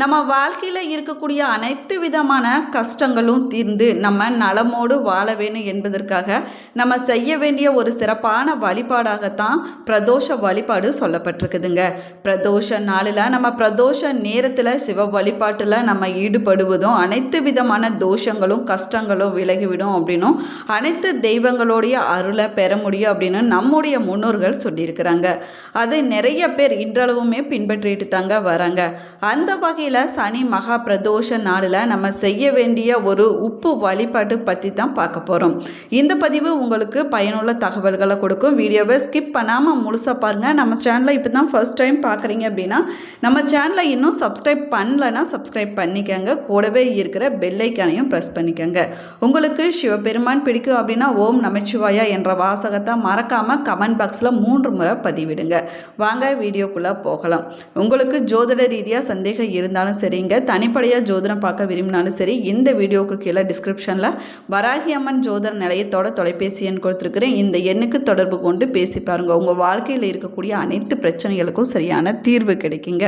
நம்ம வாழ்க்கையில் இருக்கக்கூடிய அனைத்து விதமான கஷ்டங்களும் தீர்ந்து நம்ம நலமோடு வாழ வேணும் என்பதற்காக நம்ம செய்ய வேண்டிய ஒரு சிறப்பான வழிபாடாகத்தான் பிரதோஷ வழிபாடு சொல்லப்பட்டிருக்குதுங்க. பிரதோஷ நாளில் நம்ம பிரதோஷ நேரத்தில் சிவ வழிபாட்டில் நம்ம ஈடுபடுவதும் அனைத்து விதமான தோஷங்களும் கஷ்டங்களும் விலகிவிடும் அப்படின்னும் அனைத்து தெய்வங்களுடைய அருளை பெற முடியும் அப்படின்னு நம்முடைய முன்னோர்கள் சொல்லியிருக்கிறாங்க. அது நிறைய பேர் இன்றளவுமே பின்பற்றிட்டு தாங்க வராங்க. அந்த வகையில் சனி மகா பிரதோஷ நாளில் நம்ம செய்ய வேண்டிய ஒரு உப்பு வழிபாட்டு பற்றி தான் பார்க்க போகிறோம் இந்த பதிவு உங்களுக்கு பயனுள்ள தகவல்களை கொடுக்கும். வீடியோவை ஸ்கிப் பண்ணாமல் முழுசாக பாருங்கள் நம்ம சேனலை இப்போ தான் ஃபர்ஸ்ட் டைம் பார்க்குறீங்க அப்படின்னா நம்ம சேனலை இன்னும் சப்ஸ்கிரைப் பண்ணலன்னா சப்ஸ்கிரைப் பண்ணிக்கோங்க. கூடவே இருக்கிற பெல்லைக்கானையும் ப்ரெஸ் பண்ணிக்கோங்க. உங்களுக்கு சிவபெருமான் பிடிக்கும் அப்படின்னா ஓம் நமச்சிவாயா என்ற வாசகத்தை மறக்காமல் கமெண்ட் பாக்ஸில் மூன்று முறை பதிவிடுங்க. வாங்க வீடியோக்குள்ளே போகலாம். உங்களுக்கு ஜோதிட ரீதியாக சந்தேகம் இருந்தாலும் சரிங்க. தனிப்படையாக ஜோதிடம் பார்க்க விரும்பினாலும் சரி இந்த வீடியோவுக்கு கீழே டிஸ்கிரிப்ஷனில் வராகி அம்மன் ஜோதிட நிலையத்தோட தொலைபேசி எண் கொடுத்துருக்குறேன். இந்த எண்ணுக்கு தொடர்பு கொண்டு பேசி பாருங்கள் உங்கள் வாழ்க்கையில் இருக்கக்கூடிய அனைத்து பிரச்சனைகளுக்கும் சரியான தீர்வு கிடைக்குங்க.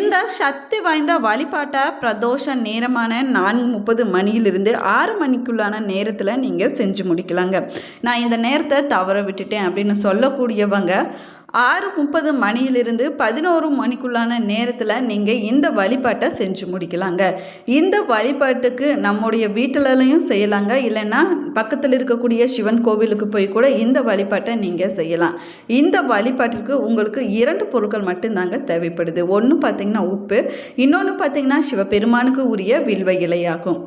இந்த சக்தி வாய்ந்த வழிபாட்டை பிரதோஷ நேரமான நான்கு முப்பது மணியிலிருந்து ஆறு மணிக்குள்ளான நேரத்தில் நீங்கள் செஞ்சு முடிக்கலாங்க. நான் இந்த நேரத்தை தவற விட்டுட்டேன் அப்படின்னு சொல்லக்கூடியவங்க ஆறு முப்பது மணியிலிருந்து பதினோரு மணிக்குள்ளான நேரத்தில் நீங்கள் இந்த வழிபாட்டை செஞ்சு முடிக்கலாங்க. இந்த வழிபாட்டுக்கு நம்முடைய வீட்டிலையும் செய்யலாங்க. இல்லைன்னா பக்கத்தில் இருக்கக்கூடிய சிவன் கோவிலுக்கு போய் கூட இந்த வழிபாட்டை நீங்கள் செய்யலாம். இந்த வழிபாட்டிற்கு உங்களுக்கு இரண்டு பொருட்கள் மட்டும்தாங்க தேவைப்படுது. ஒன்று பார்த்தீங்கன்னா உப்பு இன்னொன்று பார்த்தீங்கன்னா சிவபெருமானுக்கு உரிய வில்வ இலையாகும்.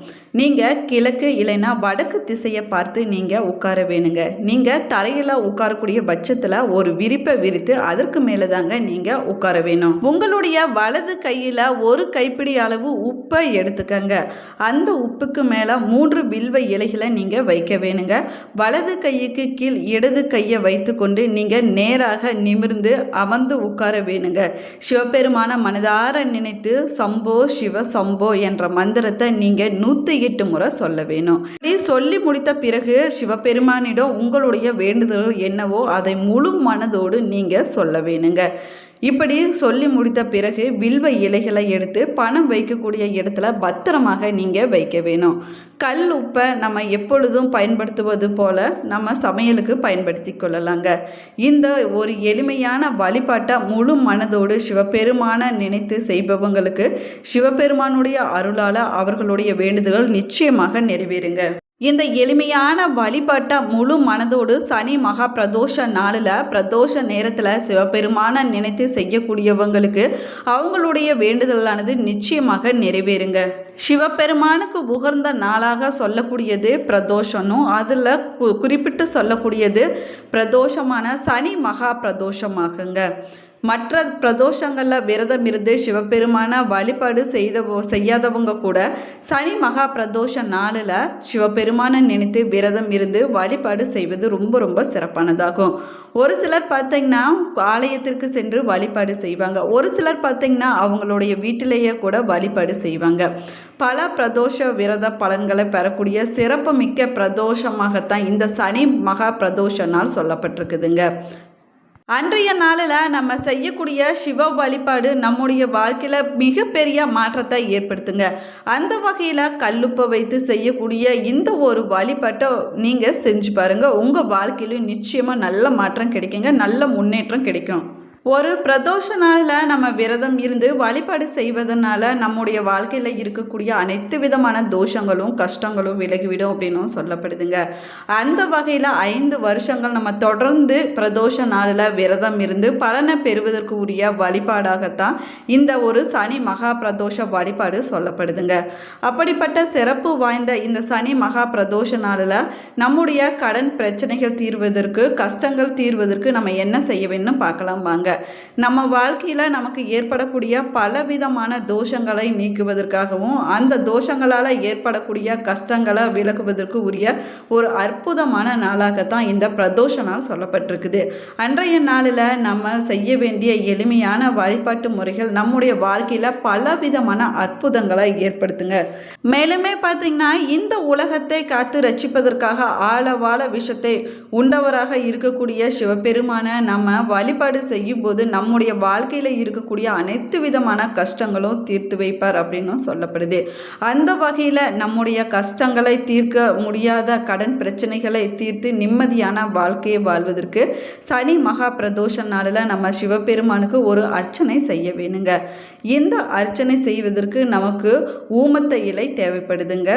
நீங்கள் கிழக்கு இல்லைன்னா வடக்கு திசையை பார்த்து நீங்கள் உட்கார வேணுங்க. நீங்கள் தரையில் உட்காரக்கூடிய பட்சத்தில் ஒரு விரிப்பை விரித்து அதற்கு மேலே தாங்க நீங்கள் உட்கார வேணும். உங்களுடைய வலது கையில் ஒரு கைப்பிடி அளவு உப்பை எடுத்துக்கங்க. அந்த உப்புக்கு மேலே மூன்று வில்வ இலைகளை நீங்கள் வைக்க வேணுங்க. வலது கையுக்கு கீழ் இடது கையை வைத்துக்கொண்டு நீங்கள் நேராக நிமிர்ந்து அமர்ந்து உட்கார வேணுங்க. சிவபெருமான மனதார நினைத்து சம்போ சிவ சம்போ என்ற மந்திரத்தை நீங்கள் நூற்றி எட்டு முறை சொல்ல வேணும். இப்படி சொல்லி முடித்த பிறகு சிவபெருமானிடம் உங்களுடைய வேண்டுதல்கள் என்னவோ அதை முழு மனதோடு நீங்கள் சொல்ல வேணுங்க. இப்படி சொல்லி முடித்த பிறகு வில்வ இலைகளை எடுத்து பணம் வைக்கக்கூடிய இடத்துல பத்திரமாக நீங்கள் வைக்க வேணும். கல் உப்பை நம்ம எப்பொழுதும் பயன்படுத்துவது போல நம்ம சமையலுக்கு பயன்படுத்தி கொள்ளலாங்க. இந்த ஒரு எளிமையான வழிபாட்டை முழு மனதோடு சிவபெருமான நினைத்து செய்பவங்களுக்கு சிவபெருமானுடைய அருளால் அவர்களுடைய வேண்டுதல்கள் நிச்சயமாக நிறைவேறுங்க. இந்த எளிமையான வழிபாட்டை முழு மனதோடு சனி மகா பிரதோஷ நாளில் பிரதோஷ நேரத்தில் சிவபெருமான நினைத்து செய்யக்கூடியவங்களுக்கு அவங்களுடைய வேண்டுதலானது நிச்சயமாக நிறைவேறுங்க. சிவபெருமானுக்கு உகர்ந்த நாளாக சொல்லக்கூடியது பிரதோஷனும் அதில் கு குறிப்பிட்டு சொல்லக்கூடியது பிரதோஷமான சனி மகா பிரதோஷமாகுங்க. மற்ற பிரதோஷங்களில் விரதம் இருந்து சிவபெருமான வழிபாடு செய்த செய்யாதவங்க கூட சனி மகா பிரதோஷ நாளில் சிவபெருமானை நினைத்து விரதம் இருந்து வழிபாடு செய்வது ரொம்ப ரொம்ப சிறப்பானதாகும். ஒரு சிலர் பார்த்தீங்கன்னா ஆலயத்திற்கு சென்று வழிபாடு செய்வாங்க. ஒரு சிலர் பார்த்தீங்கன்னா அவங்களுடைய வீட்டிலேயே கூட வழிபாடு செய்வாங்க. பல பிரதோஷ விரத பலன்களை பெறக்கூடிய சிறப்பு மிக்க பிரதோஷமாகத்தான் இந்த சனி மகா பிரதோஷ நாள் சொல்லப்பட்டிருக்குதுங்க. அன்றைய நாளில் நம்ம செய்யக்கூடிய சிவ வழிபாடு நம்முடைய வாழ்க்கையில் மிகப்பெரிய மாற்றத்தை ஏற்படுத்துங்க. அந்த வகையில் கல்லுப்பை வைத்து செய்யக்கூடிய இந்த ஒரு வழிபாட்டை நீங்கள் செஞ்சு பாருங்கள் உங்கள் வாழ்க்கையிலும் நிச்சயமாக நல்ல மாற்றம் கிடைக்குங்க. நல்ல முன்னேற்றம் கிடைக்கும். ஒரு பிரதோஷ நாளில் நம்ம விரதம் இருந்து வழிபாடு செய்வதனால நம்முடைய வாழ்க்கையில் இருக்கக்கூடிய அனைத்து விதமான தோஷங்களும் கஷ்டங்களும் விலகிவிடும் அப்படின்னும் சொல்லப்படுதுங்க. அந்த வகையில் ஐந்து வருஷங்கள் நம்ம தொடர்ந்து பிரதோஷ நாளில் விரதம் இருந்து பலனை பெறுவதற்கு உரிய வழிபாடாகத்தான் இந்த ஒரு சனி மகா பிரதோஷ வழிபாடு சொல்லப்படுதுங்க. அப்படிப்பட்ட சிறப்பு வாய்ந்த இந்த சனி மகா பிரதோஷ நாளில் நம்முடைய கடன் பிரச்சனைகள் தீர்வதற்கு கஷ்டங்கள் தீர்வதற்கு நம்ம என்ன செய்ய வேணும்னு பார்க்கலாம் வாங்க. நம்ம வாழ்க்கையில் நமக்கு ஏற்படக்கூடிய பலவிதமான தோஷங்களை நீக்குவதற்காகவும் அந்த தோஷங்களால் ஏற்படக்கூடிய கஷ்டங்களை விளக்குவதற்கு உரிய ஒரு அற்புதமான நாளாகத்தான் இந்த பிரதோஷ நாள் சொல்லப்பட்டிருக்குது. அன்றைய நாளில் நம்ம செய்ய வேண்டிய எளிமையான வழிபாட்டு முறைகள் நம்முடைய வாழ்க்கையில் பலவிதமான அற்புதங்களை ஏற்படுத்துங்க. மேலுமே பார்த்தீங்கன்னா இந்த உலகத்தை காத்து ரட்சிப்பதற்காக ஆழவாழ விஷத்தை உண்டவராக இருக்கக்கூடிய சிவபெருமான நம்ம வழிபாடு செய்யும் போது நம்முடைய வாழ்க்கையில் இருக்கக்கூடிய அனைத்து விதமான கஷ்டங்களும் தீர்த்து வைப்பார் அப்படின்னும் சொல்லப்படுது. அந்த வகையில் நம்முடைய கஷ்டங்களை தீர்க்க முடியாத கடன் பிரச்சனைகளை தீர்த்து நிம்மதியான வாழ்க்கையை வாழ்வதற்கு சனி மகா பிரதோஷ நாளில் நம்ம சிவபெருமானுக்கு ஒரு அர்ச்சனை செய்ய வேணுங்க. இந்த அர்ச்சனை செய்வதற்கு நமக்கு ஊமத்த இலை தேவைப்படுதுங்க.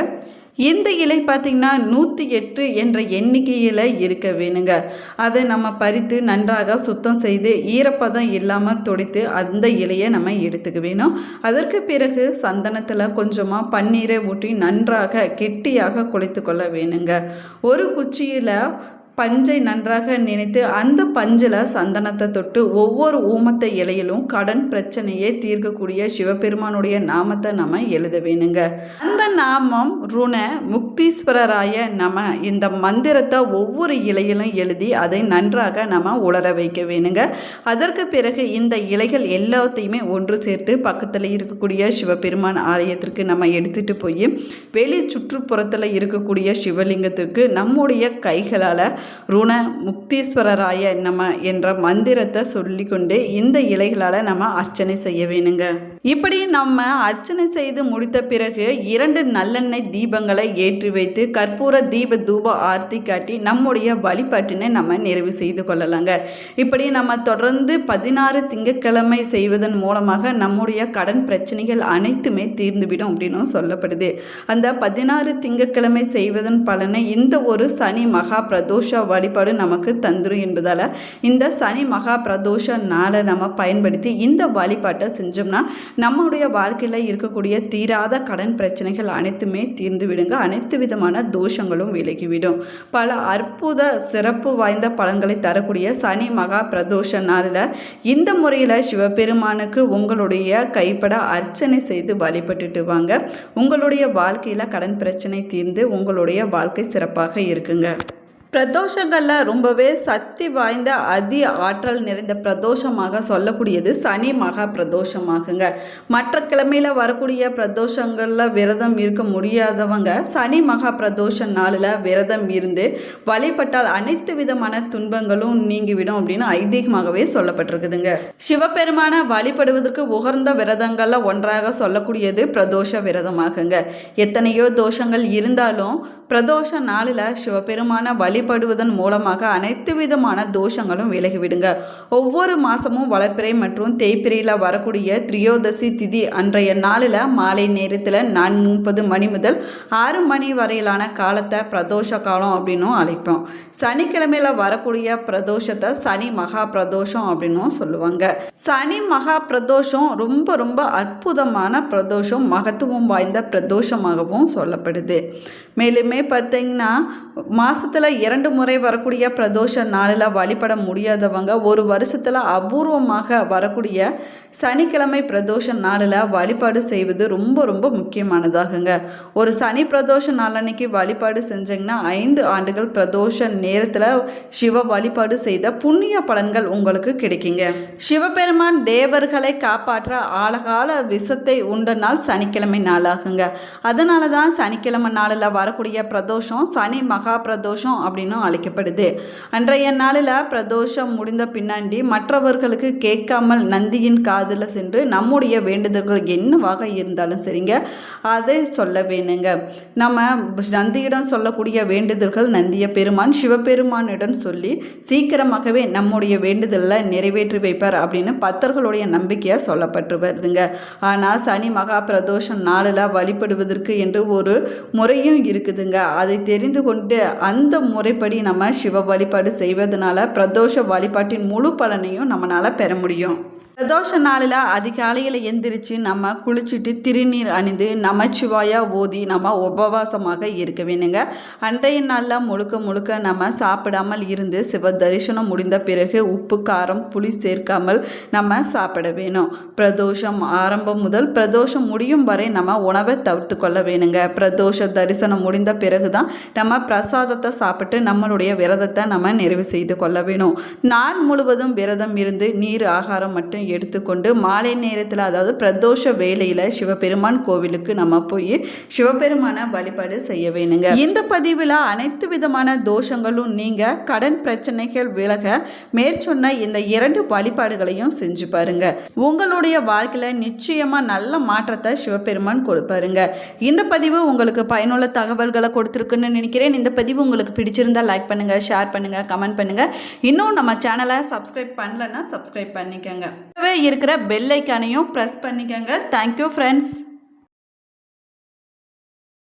இந்த இலை பார்த்திங்கன்னா நூற்றி எட்டு என்ற எண்ணிக்கையில் இருக்க வேணுங்க. அதை நம்ம பறித்து நன்றாக சுத்தம் செய்து ஈரப்பதம் இல்லாமல் துடைத்து அந்த இலையை நம்ம எடுத்துக்க வேணும். அதற்கு பிறகு சந்தனத்தில் கொஞ்சமாக பன்னீரை ஊற்றி நன்றாக கெட்டியாக குளித்து கொள்ள வேணுங்க. ஒரு குச்சியில் பஞ்சை நன்றாக நினைத்து அந்த பஞ்சில் சந்தனத்தை தொட்டு ஒவ்வொரு ஊமத்த இலையிலும் கடன் பிரச்சனையை தீர்க்கக்கூடிய சிவபெருமானுடைய நாமத்தை நம்ம எழுத வேணுங்க. அந்த நாமம் ருண முக்தீஸ்வரராய நம்ம இந்த மந்திரத்தை ஒவ்வொரு இலையிலும் எழுதி அதை நன்றாக நம்ம உலர வைக்க வேணுங்க. அதற்கு பிறகு இந்த இலைகள் எல்லாத்தையுமே ஒன்று சேர்த்து பக்கத்தில் இருக்கக்கூடிய சிவபெருமான் ஆலயத்திற்கு நம்ம எடுத்துகிட்டு போய் வெளி சுற்றுப்புறத்தில் இருக்கக்கூடிய சிவலிங்கத்திற்கு நம்முடைய கைகளால் ருண முக்தீஸ்வரராய நம்ம என்ற மந்திரத்தை சொல்லிக்கொண்டு இந்த இலைகளால் நம்ம அர்ச்சனை செய்ய வேணுங்க. இப்படி நம்ம அர்ச்சனை செய்து முடித்த பிறகு இரண்டு நல்லெண்ணெய் தீபங்களை ஏற்றி வைத்து கற்பூர தீப தூப ஆர்த்தி காட்டி நம்முடைய வழிபாட்டினை நம்ம நிறைவு செய்து கொள்ளலாங்க. இப்படி நம்ம தொடர்ந்து பதினாறு திங்கட்கிழமை செய்வதன் மூலமாக நம்முடைய கடன் பிரச்சனைகள் அனைத்துமே தீர்ந்துவிடும் அப்படின்னும் சொல்லப்படுது. அந்த பதினாறு திங்கட்கிழமை செய்வதன் பலனை இந்த ஒரு சனி மகா பிரதோஷ வழிபாடு நமக்கு தந்துடும் என்பதால் இந்த சனி மகா பிரதோஷ நாளை நம்ம பயன்படுத்தி இந்த வழிபாட்டை செஞ்சோம்னா நம்மளுடைய வாழ்க்கையில் இருக்கக்கூடிய தீராத கடன் பிரச்சனைகள் அனைத்துமே தீர்ந்து விடுங்க. அனைத்து விதமான தோஷங்களும் விலகிவிடும். பல அற்புத சிறப்பு வாய்ந்த பலன்களை தரக்கூடிய சனி மகா பிரதோஷ நாளில் இந்த முறையில் சிவபெருமானுக்கு உங்களுடைய கைப்பட அர்ச்சனை செய்து வழிபட்டுட்டு வாங்க. உங்களுடைய வாழ்க்கையில் கடன் பிரச்சனை தீர்ந்து உங்களுடைய வாழ்க்கை சிறப்பாக இருக்குங்க. பிரதோஷங்களில் ரொம்பவே சக்தி வாய்ந்த அதி ஆற்றல் நிறைந்த பிரதோஷமாக சொல்லக்கூடியது சனி மகா பிரதோஷமாகுங்க. மற்ற கிழமையில் வரக்கூடிய பிரதோஷங்களில் விரதம் இருக்க முடியாதவங்க சனி மகா பிரதோஷ நாளில் விரதம் இருந்து வழிபட்டால் அனைத்து விதமான துன்பங்களும் நீங்கிவிடும் அப்படின்னு ஐதீகமாகவே சொல்லப்பட்டிருக்குதுங்க. சிவபெருமான வழிபடுவதற்கு உகர்ந்த விரதங்களில் ஒன்றாக சொல்லக்கூடியது பிரதோஷ விரதமாகுங்க. எத்தனையோ தோஷங்கள் இருந்தாலும் பிரதோஷ நாளில் சிவபெருமான வழிபடுவதன் மூலமாக அனைத்து விதமான தோஷங்களும் விலகிவிடுங்க. ஒவ்வொரு மாதமும் வளர்ப்பிறை மற்றும் தேய்பிரையில் வரக்கூடிய திரியோதசி திதி அன்றைய நாளில் மாலை நேரத்தில் நான் முப்பது மணி முதல் ஆறு மணி வரையிலான காலத்தை பிரதோஷ காலம் அப்படின்னும் அழைப்போம். சனிக்கிழமையில் வரக்கூடிய பிரதோஷத்தை சனி மகா பிரதோஷம் அப்படின்னும் சொல்லுவாங்க. சனி மகா பிரதோஷம் ரொம்ப ரொம்ப அற்புதமான பிரதோஷம் மகத்துவம் வாய்ந்த பிரதோஷமாகவும் சொல்லப்படுது. மேலுமே பார்த்தீங்கன்னா மாதத்தில் இரண்டு முறை வரக்கூடிய பிரதோஷ நாளில் வழிபட முடியாதவங்க ஒரு வருஷத்தில் அபூர்வமாக வரக்கூடிய சனிக்கிழமை பிரதோஷ நாளில் வழிபாடு செய்வது ரொம்ப ரொம்ப முக்கியமானதாகுங்க. ஒரு சனி பிரதோஷ நாளன்னைக்கு வழிபாடு செஞ்சிங்கன்னா ஐந்து ஆண்டுகள் பிரதோஷ நேரத்தில் சிவ வழிபாடு செய்த புண்ணிய பலன்கள் உங்களுக்கு கிடைக்குங்க. சிவபெருமான் தேவர்களை காப்பாற்ற ஆழகால விஷத்தை உண்ட நாள் சனிக்கிழமை நாளாகுங்க. அதனால தான் சனிக்கிழமை நாளில் வரக்கூடிய பிரதோஷம் சனி மகா பிரதோஷம் அப்படின்னும் அழைக்கப்படுது. அன்றைய நாளில் பிரதோஷம் முடிந்த பின்னாடி மற்றவர்களுக்கு கேட்காமல் நந்தியின் காதில் சென்று நம்முடைய வேண்டுதல்கள் என்னவாக இருந்தாலும் சரிங்க அதை சொல்ல வேணுங்க. நம்ம நந்தியிடம் சொல்லக்கூடிய வேண்டுதல்கள் நந்திய பெருமான் சிவபெருமானிடம் சொல்லி சீக்கிரமாகவே நம்முடைய வேண்டுதலில் நிறைவேற்றி வைப்பார் அப்படின்னு பக்தர்களுடைய நம்பிக்கையாக சொல்லப்பட்டு வருதுங்க ஆனால் சனி மகா பிரதோஷம் நாளில் வழிபடுவதற்கு என்று ஒரு முறையும் இருக்குதுங்க. அதை தெரிந்து கொண்டு அந்த முறைப்படி நம்ம சிவ வழிபாடு செய்வதனால பிரதோஷ வழிபாட்டின் முழு பலனையும் நம்மளால் பெற முடியும். பிரதோஷ நாளில் அதிகாலையில் எந்திரிச்சு நம்ம குளிச்சுட்டு திருநீர் அணிந்து நமச்சிவாயா ஓதி நம்ம உபவாசமாக இருக்க வேணுங்க அன்றைய நாளில் முழுக்க முழுக்க நம்ம சாப்பிடாமல் இருந்து சிவ தரிசனம் முடிந்த பிறகு உப்பு காரம் புளி சேர்க்காமல் நம்ம சாப்பிட வேணும். பிரதோஷம் ஆரம்பம் முதல் பிரதோஷம் முடியும் வரை நம்ம உணவை தவிர்த்து கொள்ள வேணுங்க. பிரதோஷ தரிசனம் முடிந்த பிறகு தான் நம்ம பிரசாதத்தை சாப்பிட்டு நம்மளுடைய விரதத்தை நம்ம நிறைவு செய்து கொள்ள வேணும். நாள் முழுவதும் விரதம் இருந்து நீர் ஆகாரம் மட்டும் எடுத்துக்கொண்டு மாலை நேரத்தில் அதாவது பிரதோஷ வேலையில் சிவபெருமான் கோவிலுக்கு நம்ம போய் சிவபெருமான வழிபாடு செய்ய வேணுங்க. இந்த பதிவில் அனைத்து விதமான தோஷங்களும் நீங்கள் கடன் பிரச்சனைகள் விலக மேற்சொன்ன இந்த இரண்டு வழிபாடுகளையும் செஞ்சு பாருங்க. உங்களுடைய வாழ்க்கையில் நிச்சயமாக நல்ல மாற்றத்தை சிவபெருமான் கொடுப்பாருங்க. இந்த பதிவு உங்களுக்கு பயனுள்ள தகவல்களை கொடுத்துருக்குன்னு நினைக்கிறேன். இந்த பதிவு உங்களுக்கு பிடிச்சிருந்தா லைக் பண்ணுங்கள் ஷேர் பண்ணுங்கள் கமெண்ட் பண்ணுங்கள் இன்னும் நம்ம சேனலை சப்ஸ்கிரைப் பண்ணலன்னா சப்ஸ்கிரைப் பண்ணிக்கோங்க. இருக்கிற பெல் ஐக்கானையும் ப்ரெஸ் பண்ணிக்கோங்க. Thank you friends